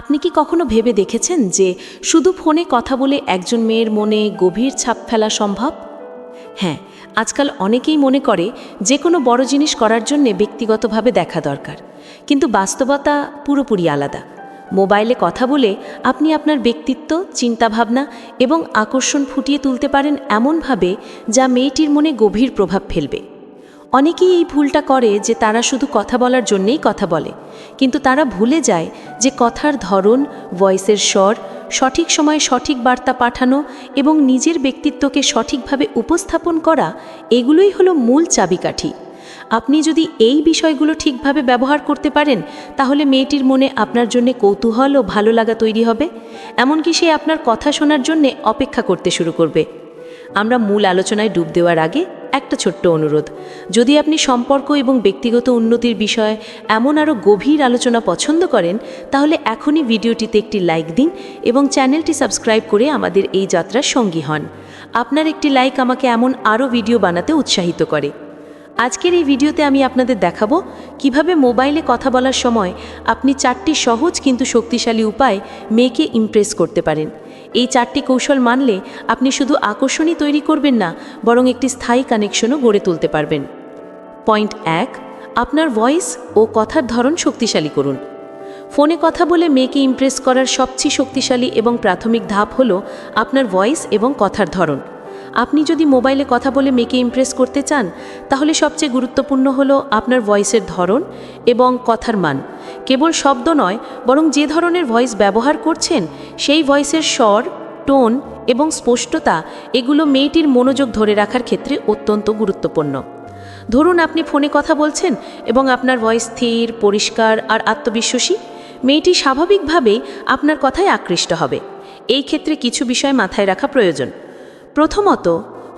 আপনি কি কখনো ভেবে দেখেছেন যে শুধু ফোনে কথা বলে একজন মেয়ের মনে গভীর ছাপ ফেলা সম্ভব? হ্যাঁ আজকাল অনেকেই মনে করে যে কোনো বড় জিনিস করার জন্যে ব্যক্তিগতভাবে দেখা দরকার। কিন্তু বাস্তবতা পুরোপুরি আলাদা। মোবাইলে কথা বলে আপনি আপনার ব্যক্তিত্ব, চিন্তাভাবনা এবং আকর্ষণ ফুটিয়ে তুলতে পারেন এমনভাবে যা মেয়েটির মনে গভীর প্রভাব ফেলবে। অনেকেই এই ভুলটা করে যে তারা শুধু কথা বলার জন্যেই কথা বলে। কিন্তু তারা ভুলে যায় যে কথার ধরন, ভয়েসের স্বর, সঠিক সময়ে সঠিক বার্তা পাঠানো এবং নিজের ব্যক্তিত্বকে সঠিকভাবে উপস্থাপন করা, এগুলোই হলো মূল চাবিকাঠি। আপনি যদি এই বিষয়গুলো ঠিকভাবে ব্যবহার করতে পারেন, তাহলে মেয়েটির মনে আপনার জন্য কৌতূহল ও ভালো লাগা তৈরি হবে। এমনকি সে আপনার কথা শোনার জন্যে অপেক্ষা করতে শুরু করবে। আমরা মূল আলোচনায় ডুব দেওয়ার আগে একটা ছোট্ট অনুরোধ। যদি আপনি সম্পর্ক এবং ব্যক্তিগত উন্নতির বিষয়ে এমন আরও গভীর আলোচনা পছন্দ করেন, তাহলে এখনই ভিডিওটিতে একটি লাইক দিন এবং চ্যানেলটি সাবস্ক্রাইব করে আমাদের এই যাত্রার সঙ্গী হন। আপনার একটি লাইক আমাকে এমন আরও ভিডিও বানাতে উৎসাহিত করে। আজকের এই ভিডিওতে আমি আপনাদের দেখাবো কীভাবে মোবাইলে কথা বলার সময় আপনি চারটি সহজ কিন্তু শক্তিশালী উপায় মেয়েকে ইমপ্রেস করতে পারেন। এই চারটি কৌশল মানলে আপনি শুধু আকর্ষণই তৈরি করবেন না, বরং একটি স্থায়ী কানেকশনও গড়ে তুলতে পারবেন। পয়েন্ট এক, আপনার ভয়েস ও কথার ধরন শক্তিশালী করুন। ফোনে কথা বলে মেয়েকে ইমপ্রেস করার সবচেয়ে শক্তিশালী এবং প্রাথমিক ধাপ হলো আপনার ভয়েস এবং কথার ধরন। আপনি যদি মোবাইলে কথা বলে মেয়েকে ইমপ্রেস করতে চান, তাহলে সবচেয়ে গুরুত্বপূর্ণ হলো আপনার ভয়েসের ধরন এবং কথার মান। কেবল শব্দ নয়, বরং যে ধরনের ভয়েস ব্যবহার করছেন, সেই ভয়েসের স্বর টোন এবং স্পষ্টতা, এগুলো মেয়েটির মনোযোগ ধরে রাখার ক্ষেত্রে অত্যন্ত গুরুত্বপূর্ণ। ধরুন আপনি ফোনে কথা বলছেন এবং আপনার ভয়েস স্থির, পরিষ্কার আর আত্মবিশ্বাসী। মেয়েটি স্বাভাবিকভাবেই আপনার কথায় আকৃষ্ট হবে। এই ক্ষেত্রে কিছু বিষয় মাথায় রাখা প্রয়োজন। প্রথমত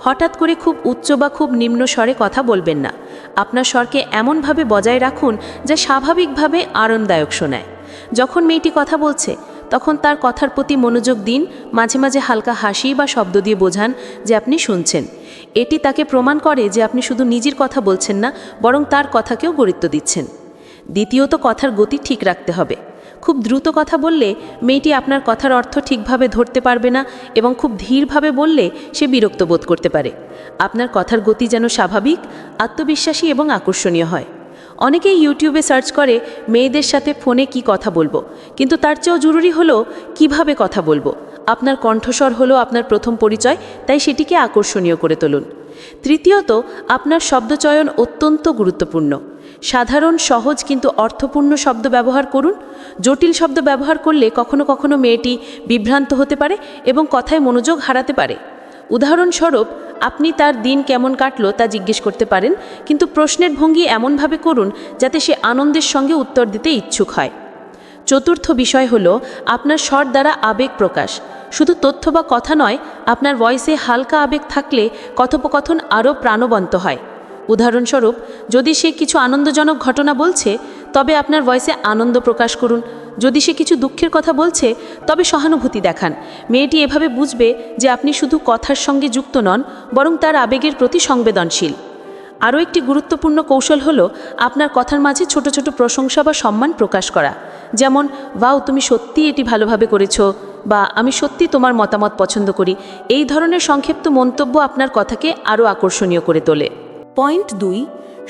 হঠাৎ করে খুব উচ্চ বা খুব নিম্ন স্বরে কথা বলবেন না। আপনার স্বরকে এমনভাবে বজায় রাখুন যা স্বাভাবিকভাবে আরামদায়ক শোনায়। যখন মেয়েটি কথা বলছে, তখন তার কথার প্রতি মনোযোগ দিন, মাঝে মাঝে হালকা হাসি বা শব্দ দিয়ে বোঝান যে আপনি শুনছেন। এটি তাকে প্রমাণ করে যে আপনি শুধু নিজের কথা বলছেন না, বরং তার কথাকেও গুরুত্ব দিচ্ছেন। দ্বিতীয়ত কথার গতি ঠিক রাখতে হবে। খুব দ্রুত কথা বললে মেয়েটি আপনার কথার অর্থ ঠিকভাবে ধরতে পারবে না এবং খুব ধীরভাবে বললে সে বিরক্ত বোধ করতে পারে। আপনার কথার গতি যেন স্বাভাবিক, আত্মবিশ্বাসী এবং আকর্ষণীয় হয়। অনেকেই ইউটিউবে সার্চ করে মেয়েদের সাথে ফোনে কি কথা বলব, কিন্তু তার চেয়েও জরুরি হলো কীভাবে কথা বলব। আপনার কণ্ঠস্বর হলো আপনার প্রথম পরিচয়, তাই সেটিকে আকর্ষণীয় করে তুলুন। তৃতীয়ত, আপনার শব্দচয়ন অত্যন্ত গুরুত্বপূর্ণ। সাধারণ, সহজ কিন্তু অর্থপূর্ণ শব্দ ব্যবহার করুন। জটিল শব্দ ব্যবহার করলে কখনো কখনো মেয়েটি বিভ্রান্ত হতে পারে এবং কথায় মনোযোগ হারাতে পারে। উদাহরণস্বরূপ, আপনি তার দিন কেমন কাটলো তা জিজ্ঞেস করতে পারেন, কিন্তু প্রশ্নের ভঙ্গি এমনভাবে করুন যাতে সে আনন্দের সঙ্গে উত্তর দিতে ইচ্ছুক হয়। চতুর্থ বিষয় হল, আপনার স্বর দ্বারা আবেগ প্রকাশ। শুধু তথ্য বা কথা নয়, আপনার ভয়েসে হালকা আবেগ থাকলে কথোপকথন আরও প্রাণবন্ত হয়। উদাহরণস্বরূপ, যদি সে কিছু আনন্দজনক ঘটনা বলছে, তবে আপনার ভয়েসে আনন্দ প্রকাশ করুন। যদি সে কিছু দুঃখের কথা বলছে, তবে সহানুভূতি দেখান। মেয়েটি এভাবে বুঝবে যে আপনি শুধু কথার সঙ্গে যুক্ত নন, বরং তার আবেগের প্রতি সংবেদনশীল। আরও একটি গুরুত্বপূর্ণ কৌশল হলো আপনার কথার মাঝে ছোট ছোট প্রশংসা বা সম্মান প্রকাশ করা। যেমন, ওয়াও, তুমি সত্যি এটি ভালোভাবে করেছ বা, আমি সত্যি তোমার মতামত পছন্দ করি এই ধরনের সংক্ষিপ্ত মন্তব্য আপনার কথাকে আরও আকর্ষণীয় করে তোলে। পয়েন্ট দুই,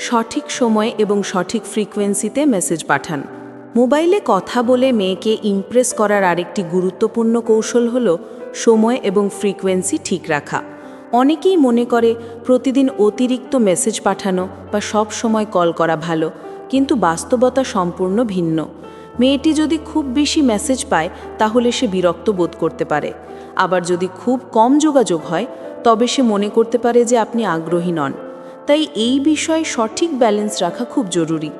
সঠিক সময় এবং সঠিক ফ্রিকোয়েন্সিতে মেসেজ পাঠান। মোবাইলে কথা বলে মেয়েকে ইমপ্রেস করার আরেকটি গুরুত্বপূর্ণ কৌশল হল সময় এবং ফ্রিকোয়েন্সি ঠিক রাখা। অনেকেই মনে করে প্রতিদিন অতিরিক্ত মেসেজ পাঠানো বা সব সময় কল করা ভালো, কিন্তু বাস্তবতা সম্পূর্ণ ভিন্ন। মেয়েটি যদি খুব বেশি মেসেজ পায়, তাহলে সে বিরক্ত বোধ করতে পারে। আবার যদি খুব কম যোগাযোগ হয়, তবে সে মনে করতে পারে যে আপনি আগ্রহী নন। তাই এই বিষয়ে সঠিক ব্যালেন্স রাখা খুব জরুরি।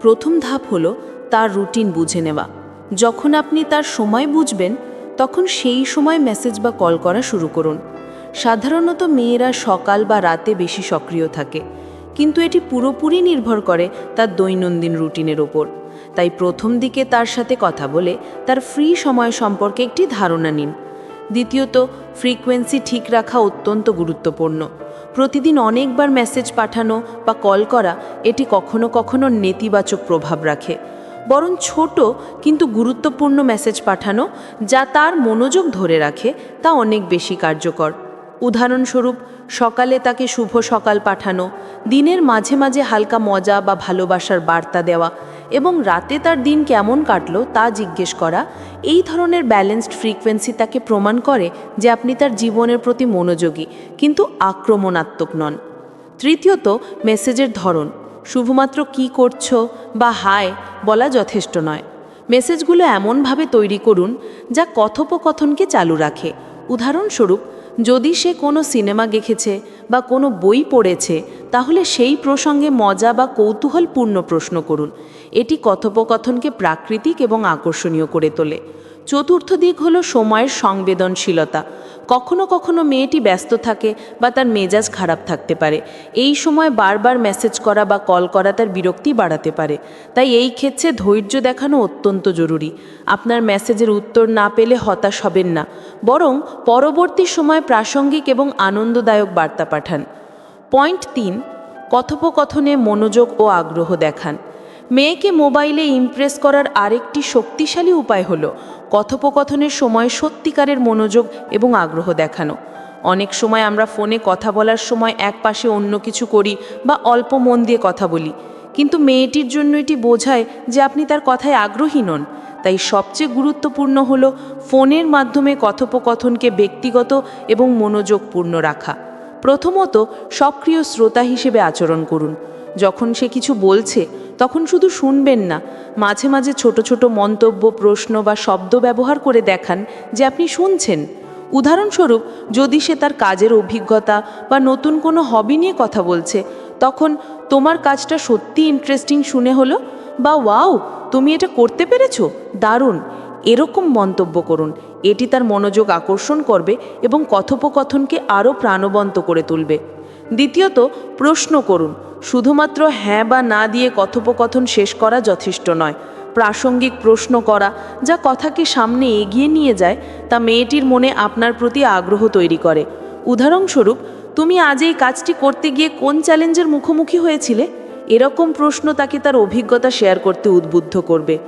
প্রথম ধাপ হলো তার রুটিন বুঝে নেওয়া। যখন আপনি তার সময় বুঝবেন, তখন সেই সময় মেসেজ বা কল করা শুরু করুন। সাধারণত মেয়েরা সকাল বা রাতে বেশি সক্রিয় থাকে। কিন্তু এটি পুরোপুরি নির্ভর করে তার দৈনন্দিন রুটিনের ওপর। তাই প্রথম দিকে তার সাথে কথা বলে তার ফ্রি সময় সম্পর্কে একটি ধারণা নিন। দ্বিতীয়ত ফ্রিকোয়েন্সি ঠিক রাখা অত্যন্ত গুরুত্বপূর্ণ। প্রতিদিন অনেকবার মেসেজ পাঠানো বা কল করা, এটি কখনো কখনো নেতিবাচক প্রভাব রাখে। বরং ছোট কিন্তু গুরুত্বপূর্ণ মেসেজ পাঠানো, যা তার মনোযোগ ধরে রাখে, তা অনেক বেশি কার্যকর। উদাহরণস্বরূপ, সকালে তাকে শুভ সকাল পাঠানো, দিনের মাঝে মাঝে হালকা মজা বা ভালোবাসার বার্তা দেওয়া এবং রাতে তার দিন কেমন কাটলো তা জিজ্ঞেস করা, এই ধরনের ব্যালেন্সড ফ্রিকোয়েন্সি তাকে প্রমাণ করে যে আপনি তার জীবনের প্রতি মনোযোগী, কিন্তু আক্রমণাত্মক নন। তৃতীয়ত, মেসেজের ধরন, শুধুমাত্র কি করছ বা হায় বলা যথেষ্ট নয়। মেসেজগুলো এমনভাবে তৈরি করুন যা কথোপকথনকে চালু রাখে। উদাহরণস্বরূপ যদি সে কোনো সিনেমা দেখেছে বা কোনো বই পড়েছে, তাহলে সেই প্রসঙ্গে মজা বা কৌতূহলপূর্ণ প্রশ্ন করুন। এটি কথোপকথনকে প্রাকৃতিক এবং আকর্ষণীয় করে তোলে। চতুর্থ দিক হলো সময়ের সংবেদনশীলতা। কখনো কখনো মেয়েটি ব্যস্ত থাকে বা তার মেজাজ খারাপ থাকতে পারে। এই সময় বারবার মেসেজ করা বা কল করা তার বিরক্তি বাড়াতে পারে। তাই এই ক্ষেত্রে ধৈর্য দেখানো অত্যন্ত জরুরি। আপনার মেসেজের উত্তর না পেলে হতাশ হবেন না। বরং পরবর্তী সময় প্রাসঙ্গিক এবং আনন্দদায়ক বার্তা পাঠান। পয়েন্ট তিন, কথোপকথনে মনোযোগ ও আগ্রহ দেখান। মেয়েকে মোবাইলে ইমপ্রেস করার আরেকটি শক্তিশালী উপায় হলো কথোপকথনের সময় সত্যিকারের মনোযোগ এবং আগ্রহ দেখানো। অনেক সময় আমরা ফোনে কথা বলার সময় এক পাশে অন্য কিছু করি বা অল্প মন দিয়ে কথা বলি। কিন্তু মেয়েটির জন্য এটি বোঝায় যে আপনি তার কথায় আগ্রহী নন। তাই সবচেয়ে গুরুত্বপূর্ণ হলো ফোনের মাধ্যমে কথোপকথনকে ব্যক্তিগত এবং মনোযোগপূর্ণ রাখা। প্রথমত সক্রিয় শ্রোতা হিসেবে আচরণ করুন। যখন সে কিছু বলছে তখন শুধু শুনবেন না, মাঝে মাঝে ছোট ছোট মন্তব্য, প্রশ্ন বা শব্দ ব্যবহার করে দেখান যে আপনি শুনছেন। উদাহরণস্বরূপ, যদি সে তার কাজের অভিজ্ঞতা বা নতুন কোনো হবি নিয়ে কথা বলছে, তখন তোমার কাজটা সত্যি ইন্টারেস্টিং শুনে হলো? বা ওয়াও, তুমি এটা করতে পেরেছ? দারুণ। এরকম মন্তব্য করুন। এটি তার মনোযোগ আকর্ষণ করবে এবং কথোপকথনকে আরও প্রাণবন্ত করে তুলবে। দ্বিতীয়ত, প্রশ্ন করুন, শুধুমাত্র হ্যাঁ বা না দিয়ে কথোপকথন শেষ করা যথেষ্ট নয়। প্রাসঙ্গিক প্রশ্ন করা, যা কথাকে সামনে এগিয়ে নিয়ে যায়, তা মেয়েটির মনে আপনার প্রতি আগ্রহ তৈরি করে। উদাহরণস্বরূপ, তুমি আজ এই কাজটি করতে গিয়ে কোন চ্যালেঞ্জের মুখোমুখি হয়েছিলে? এরকম প্রশ্ন তাকে তার অভিজ্ঞতা শেয়ার করতে উদ্বুদ্ধ করবে।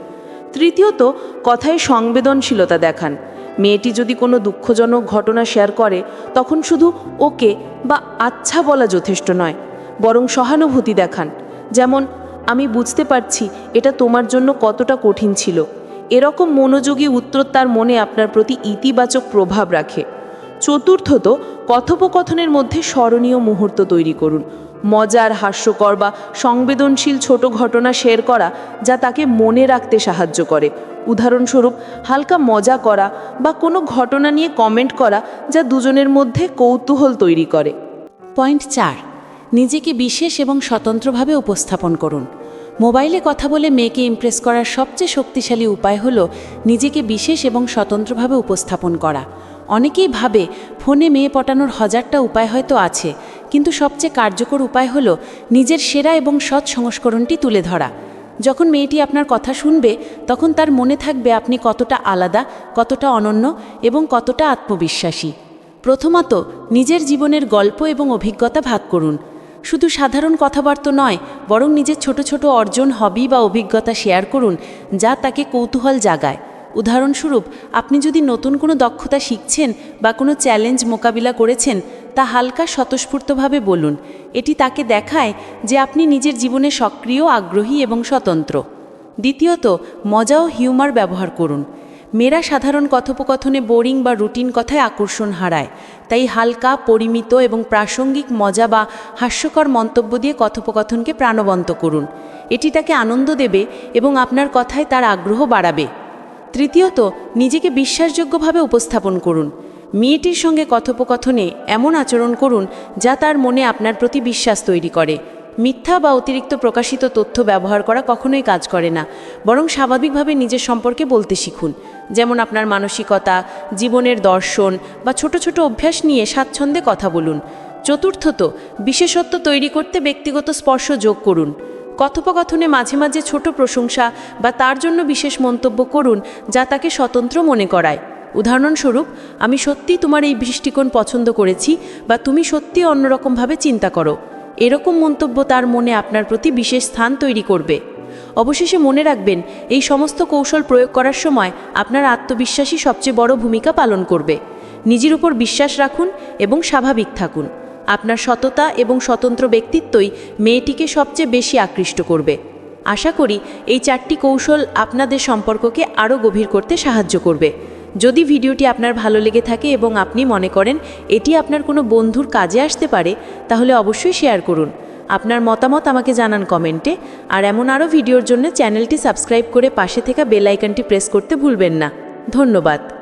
তৃতীয়ত, কথায় সংবেদনশীলতা দেখান। মেয়েটি যদি কোনো দুঃখজনক ঘটনা শেয়ার করে, তখন শুধু ওকে বা আচ্ছা বলা যথেষ্ট নয়, বরং সহানুভূতি দেখান। যেমন, আমি বুঝতে পারছি এটা তোমার জন্য কতটা কঠিন ছিল। এরকম মনোযোগী উত্তর তার মনে আপনার প্রতি ইতিবাচক প্রভাব রাখে। চতুর্থত, কথোপকথনের মধ্যে স্মরণীয় মুহূর্ত তৈরি করুন। মজার, হাস্যকর বা সংবেদনশীল ছোট ঘটনা শেয়ার করা যা তাকে মনে রাখতে সাহায্য করে। উদাহরণস্বরূপ, হালকা মজা করা বা কোনো ঘটনা নিয়ে কমেন্ট করা যা দুজনের মধ্যে কৌতূহল তৈরি করে। পয়েন্ট চার, নিজেকে বিশেষ এবং স্বতন্ত্রভাবে উপস্থাপন করুন। মোবাইলে কথা বলে মেয়েকে ইমপ্রেস করার সবচেয়ে শক্তিশালী উপায় হল নিজেকে বিশেষ এবং স্বতন্ত্রভাবে উপস্থাপন করা। অনেকেই ভাবে, ফোনে মেয়ে পটানোর হাজারটা উপায় হয়তো আছে কিন্তু সবচেয়ে কার্যকর উপায় হল নিজের সেরা এবং সৎ সংস্করণটি তুলে ধরা। যখন মেয়েটি আপনার কথা শুনবে, তখন তার মনে থাকবে আপনি কতটা আলাদা, কতটা অনন্য এবং কতটা আত্মবিশ্বাসী। প্রথমত, নিজের জীবনের গল্প এবং অভিজ্ঞতা ভাগ করুন। শুধু সাধারণ কথাবার্তা নয়, বরং নিজের ছোট ছোট অর্জন, হবি বা অভিজ্ঞতা শেয়ার করুন, যা তাকে কৌতূহল জাগায়। উদাহরণস্বরূপ, আপনি যদি নতুন কোনো দক্ষতা শিখছেন বা কোনো চ্যালেঞ্জ মোকাবিলা করেছেন তা হালকা স্বতঃস্ফূর্তভাবে বলুন, এটি তাকে দেখায় যে আপনি নিজের জীবনে সক্রিয়, আগ্রহী এবং স্বতন্ত্র। দ্বিতীয়ত, মজা ও হিউমার ব্যবহার করুন। মেয়েরা সাধারণ কথোপকথনে বোরিং বা রুটিন কথায় আকর্ষণ হারায়, তাই হালকা, পরিমিত এবং প্রাসঙ্গিক মজা বা হাস্যকর মন্তব্য দিয়ে কথোপকথনকে প্রাণবন্ত করুন। এটি তাকে আনন্দ দেবে এবং আপনার কথায় তার আগ্রহ বাড়াবে। তৃতীয়ত, নিজেকে বিশ্বাসযোগ্যভাবে উপস্থাপন করুন। মেয়েটির সঙ্গে কথোপকথনে এমন আচরণ করুন যা তার মনে আপনার প্রতি বিশ্বাস তৈরি করে। মিথ্যা বা অতিরিক্ত প্রকাশিত তথ্য ব্যবহার করা কখনোই কাজ করে না, বরং স্বাভাবিকভাবে নিজের সম্পর্কে বলতে শিখুন। যেমন আপনার মানসিকতা, জীবনের দর্শন বা ছোট ছোট অভ্যাস নিয়ে স্বাচ্ছন্দ্যে কথা বলুন। চতুর্থত, বিশেষত্ব তৈরি করতে ব্যক্তিগত স্পর্শ যোগ করুন। কথোপকথনে মাঝে মাঝে ছোট প্রশংসা বা তার জন্য বিশেষ মন্তব্য করুন যা তাকে স্বতন্ত্র মনে করায়। উদাহরণস্বরূপ, আমি সত্যি তোমার এই দৃষ্টিকোণ পছন্দ করেছি বা তুমি সত্যি অন্যরকমভাবে চিন্তা করো। এরকম মন্তব্য তার মনে আপনার প্রতি বিশেষ স্থান তৈরি করবে। অবশেষে মনে রাখবেন, এই সমস্ত কৌশল প্রয়োগ করার সময় আপনার আত্মবিশ্বাসই সবচেয়ে বড় ভূমিকা পালন করবে। নিজের উপর বিশ্বাস রাখুন এবং স্বাভাবিক থাকুন। আপনার সততা এবং স্বতন্ত্র ব্যক্তিত্বই মেয়েটিকে সবচেয়ে বেশি আকৃষ্ট করবে। আশা করি, এই চারটি কৌশল আপনাদের সম্পর্ককে আরও গভীর করতে সাহায্য করবে। যদি ভিডিওটি আপনার ভালো লেগে থাকে এবং আপনি মনে করেন এটি আপনার কোনো বন্ধুর কাজে আসতে পারে, তাহলে অবশ্যই শেয়ার করুন। আপনার মতামত আমাকে জানান কমেন্টে। আর এমন আরও ভিডিওর জন্য চ্যানেলটি সাবস্ক্রাইব করে পাশে থাকা বেল আইকনটি প্রেস করতে ভুলবেন না। ধন্যবাদ।